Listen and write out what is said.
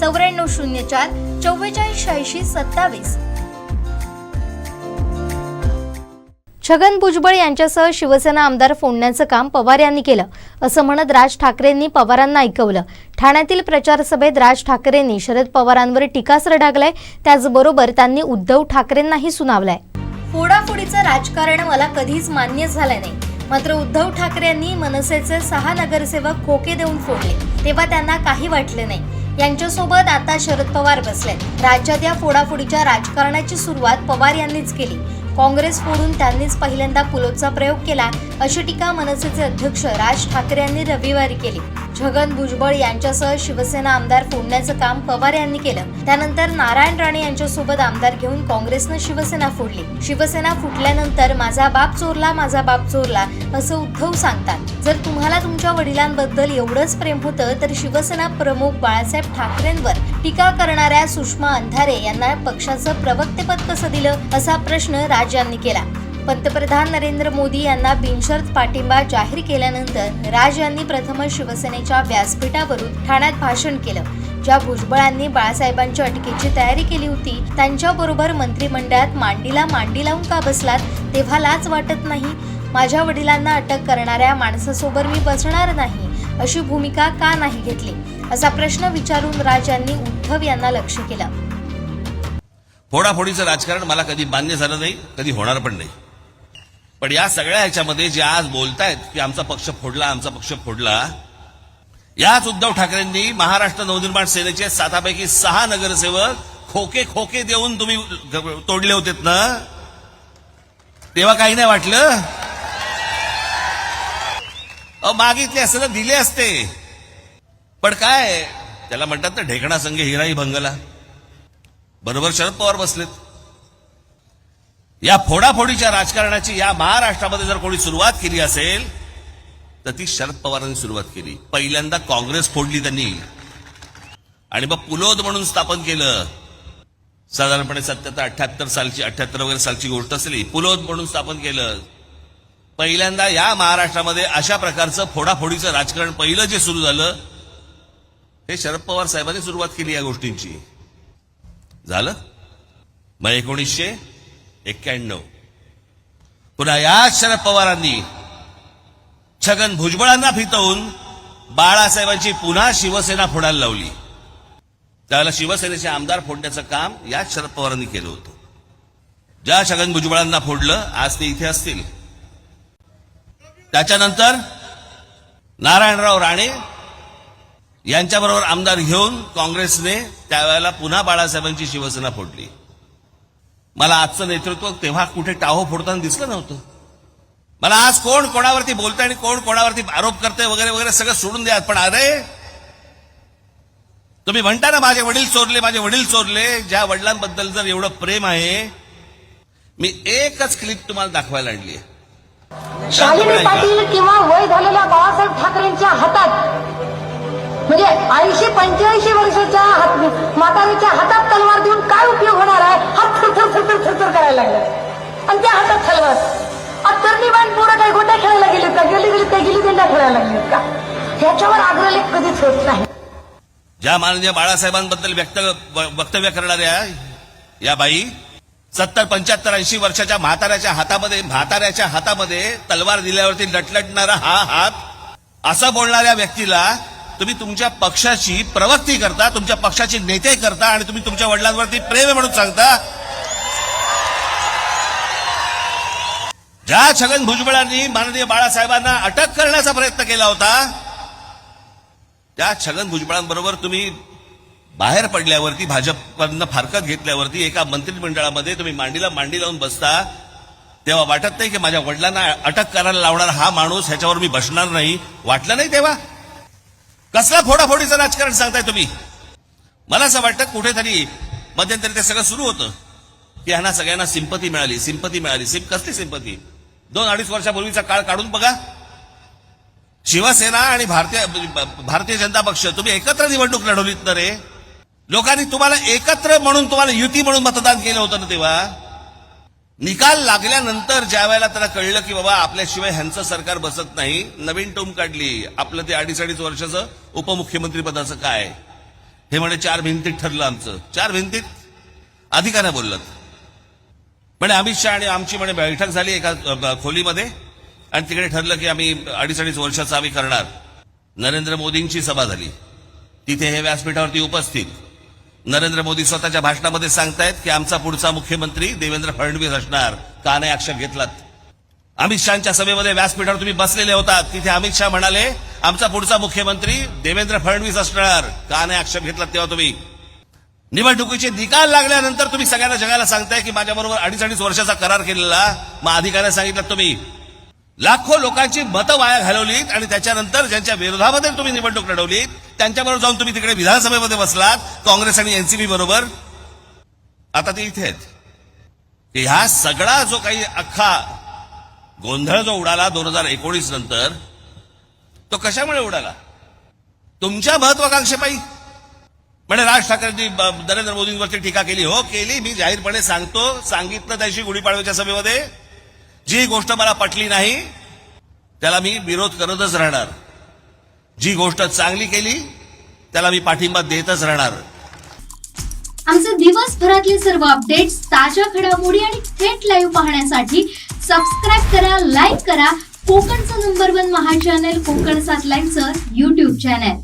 चौऱ्याण्णव शून्य चार चव्वेचाळीस शहाऐंशी सत्तावीस. छगन भुजबळ यांच्यासह शिवसेना आमदार फोडण्याचं काम पवार यांनी केलं असं म्हणत राज ठाकरेंनी पवारांना ऐकवलं. ठाण्यातील प्रचारसभेत राज ठाकरेंनी शरद पवारांवर टीकास्त्र डागलाय त्याचबरोबर त्यांनी उद्धव ठाकरेंनाही सुनावलाय. फोडाफोडीचं राजकारण मला कधीच मान्य झालं नाही. मात्र उद्धव ठाकरे यांनी मनसेचे सहा नगरसेवक खोके देऊन फोडले तेव्हा त्यांना काही वाटले नाही. यांच्यासोबत आता शरद पवार बसले राज्यात या फोडाफोडीच्या राजकारणाची सुरुवात पवार यांनीच केली. काँग्रेस फोडून त्यांनीच पहिल्यांदा पुलोचा प्रयोग केला अशी टीका मनसेचे अध्यक्ष राज ठाकरे यांनी रविवारी केली. छगन भुजबळ यांच्यासह शिवसेना आमदार फोडण्याचं काम पवार यांनी केलं. त्यानंतर नारायण राणे यांच्यासोबत आमदार घेऊन काँग्रेसनं शिवसेना फोडली. शिवसेना फुटल्यानंतर माझा बाप चोरला माझा बाप चोरला असं उद्धव सांगतात. जर तुम्हाला तुमच्या वडिलांबद्दल एवढंच प्रेम होतं तर शिवसेना प्रमुख बाळासाहेब ठाकरेंवर टीका करणाऱ्या सुषमा अंधारे यांना पक्षाचं प्रवक्तेपद कसं दिलं असा प्रश्न राज यांनी केला. पंतप्रधान नरेंद्र मोदी यांना बिनशर्त पाठिंबा जाहीर केल्यानंतर राज यांनी प्रथमच शिवसेनेच्या व्यासपीठावरून ठाण्यात भाषण केलं. ज्या भुजबळांनी बाळासाहेबांच्या अटकेची तयारी केली होती त्यांच्याबरोबर मंत्रिमंडळात मांडीला मांडी लावून का बसलात? तेव्हा लाच वाटत नाही. माझ्या वडिलांना अटक करणाऱ्या माणसासोबत मी बसणार नाही. अशी भूमिका का नाही घेतली? असा प्रश्न विचारून राज यांनी उद्धव यांना लक्ष केलं. फोडाफोडीचं राजकारण मला कधी मान्य झालं नाही कधी होणार पण नाही. पण या सगळ्या ह्याच्यामध्ये जे आज बोलतायत की आमचा पक्ष फोडला आमचा पक्ष फोडला याच उद्धव ठाकरेंनी महाराष्ट्र नवनिर्माण सेनेचे सातापैकी सहा नगरसेवक खोके खोके देऊन तुम्ही तोडले होतेत ना? तेव्हा काही नाही वाटलं? मागितले असते ना दिले असते. पण काय? त्याला म्हणतात ना ढेकणा संघ हिराई भंगला. बरोबर शरद पवार बसलेत. या फोडाफोडीच्या राजकारणाची या महाराष्ट्रामध्ये जर कोणी सुरुवात केली असेल तर ती शरद पवारांनी सुरुवात केली. पहिल्यांदा काँग्रेस फोडली त्यांनी. आणि मग पुलोद म्हणून स्थापन केलं. साधारणपणे सत्याहत्तर अठ्याहत्तर सालची अठ्याहत्तर वगैरे सालची गोष्ट असली पुलोद म्हणून स्थापन केलं. पहिल्यांदा या महाराष्ट्रामध्ये अशा प्रकारचं फोडाफोडीचं राजकारण पहिलं जे सुरू झालं हे शरद पवार साहेबांनी सुरुवात केली या गोष्टींची. झालं? मग एकोणीसशे एक्क्याण्णव. पुन्हा याच शरद पवारांनी छगन भुजबळांना फितवून बाळासाहेबांची पुन्हा शिवसेना फोडायला लावली. त्यावेळेला शिवसेनेचे आमदार फोडण्याचं काम याच शरद पवारांनी केलं होतं. ज्या छगन भुजबळांना फोडलं आज ते इथे असतील. त्याच्यानंतर नारायणराव राणे यांच्याबरोबर आमदार घेऊन काँग्रेसने त्यावेळेला पुन्हा बाळासाहेबांची शिवसेना फोडली. मला आजचं नेतृत्व तेव्हा कुठे टाहो फोडताना दिसलं नव्हतं. मला आज कोण कोणावरती बोलतंय आणि कोण कोणावरती आरोप करते वगैरे वगैरे सगळं सोडून द्या पण अरे तुम्ही म्हणता ना माझे वडील चोरले माझे वडील चोरले ज्या वडिलांबद्दल जर एवढं प्रेम आहे मी एकच क्लिप तुम्हाला दाखवायला आणली शालिनी पाटील. किंवा वय झालेल्या बाळासाहेब पंच्याऐंशी वर्षाच्या हात म्हातारीच्या हातात तलवार देऊन काय उपयोग होणार आहे? हात थरथर थरथर थरथर करायला लागला. आणि त्या हातात तलवार. आज तरणी बाण पोरं काय गोट्या खेळायला गेलीत का? गेली गेली त्या गेली त्यांना खेळायला लागलीत का? ह्याच्यावर आग्रलेख कधीच होत नाही. ज्या माननीय बाळासाहेबांबद्दल व्यक्त वक्तव्य करणाऱ्या या बाई सत्तर पंच्याहत्तर ऐंशी वर्षाच्या म्हाताऱ्याच्या हातामध्ये म्हाताऱ्याच्या हातामध्ये तलवार दिल्यावरती लटलटणारा हा हात असं बोलणाऱ्या व्यक्तीला तुम्ही तुमच्या पक्षाची प्रवक्ती करता तुमच्या पक्षाचे नेते करता आणि तुम्ही तुमच्या वडिलांवरती प्रेम म्हणून सांगता. ज्या छगन भुजबळांनी माननीय बाळासाहेबांना अटक करण्याचा प्रयत्न केला होता त्या छगन भुजबळांबरोबर तुम्ही बाहेर पडल्यावरती भाजपनं फारकत घेतल्यावरती एका मंत्रिमंडळामध्ये तुम्ही मांडीला मांडी लावून बसता. तेव्हा वाटत नाही की माझ्या वडिलांना अटक करायला लावणार हा माणूस ह्याच्यावर मी बसणार नाही. वाटलं नाही तेव्हा? कसला फोडाफोडीचं राजकारण सांगताय तुम्ही? मला असं वाटतं कुठेतरी मध्यंतरी ते सगळं सुरू होतं. की ह्यांना सगळ्यांना सिंपती मिळाली सिंपती मिळाली. सिम कसली सिंपती दोन अडीच वर्षापूर्वीचा काळ काढून बघा. शिवसेना आणि भारतीय भारतीय जनता पक्ष तुम्ही एकत्र निवडणूक लढवलीत ना रे? लोकांनी तुम्हाला एकत्र म्हणून तुम्हाला युती म्हणून मतदान केलं होतं ना तेव्हा? निकाल लागल्यानंतर ज्या वेळेला त्याला कळलं की बाबा आपल्याशिवाय ह्यांचं सरकार बसत नाही नवीन टोम काढली. आपलं ते अडीच अडीच वर्षाचं उपमुख्यमंत्री पदाचं काय? हे म्हणे चार भिंतीत ठरलं आमचं. चार भिंतीत अधिकाऱ्या बोललं म्हणे अमित शहा आणि आमची म्हणे बैठक झाली एका खोलीमध्ये. आणि तिकडे ठरलं की आम्ही अडीच अडीच वर्षाचं आम्ही करणार. नरेंद्र मोदींची सभा झाली. तिथे हे व्यासपीठावरती उपस्थित. नरेंद्र मोदी स्वतःच्या भाषणामध्ये सांगतायत की आमचा पुढचा मुख्यमंत्री देवेंद्र फडणवीस असणार. का नाही आक्षेप घेतलात? अमित शहाच्या सभेमध्ये व्यासपीठावर तुम्ही बसलेले होतात. तिथे अमित शहा म्हणाले आमचा पुढचा मुख्यमंत्री देवेंद्र फडणवीस असणार. का नाही आक्षेप घेतलात तेव्हा तुम्ही? निवडणुकीचे निकाल लागल्यानंतर तुम्ही सगळ्यांना जगायला सांगताय की माझ्याबरोबर अडीच अडीच वर्षाचा करार केलेला. मग अधिकाऱ्यांना सांगितलं तुम्ही लाखो लोकांची मतं वाया घालवलीत आणि त्याच्यानंतर ज्यांच्या विरोधामध्ये तुम्ही निवडणूक लढवलीत त्यांच्याबरोबर जाऊन तुम्ही तिकडे विधानसभेमध्ये बसलात काँग्रेस आणि एनसीपी बरोबर. आता ते इथे आहेत. ह्या सगळा जो काही अख्खा गोंधळ जो उडाला दोन हजार एकोणीस नंतर तो कशामुळे उडाला? तुमच्या महत्वाकांक्षेपायी? म्हणजे राज ठाकरेंनी ब- नरेंद्र मोदींवरती टीका केली. हो केली. मी जाहीरपणे सांगतो. सांगितलं त्याशी गुढीपाडव्याच्या सभेमध्ये. जी गोष्ट मला पटली नाही त्याला मी विरोध करतच राहणार. जी गोष्ट चांगली केली त्याला मी पाठिंबा देतच राहणार. आमचे दिवसभरातले सर्व अपडेट्स ताज्या घडामोडी आणि थेट लाईव्ह पाहण्यासाठी सबस्क्राईब करा लाईक करा. कोकणचं नंबर वन महा चॅनल कोकण सात लाईव्हचं युट्यूब चॅनल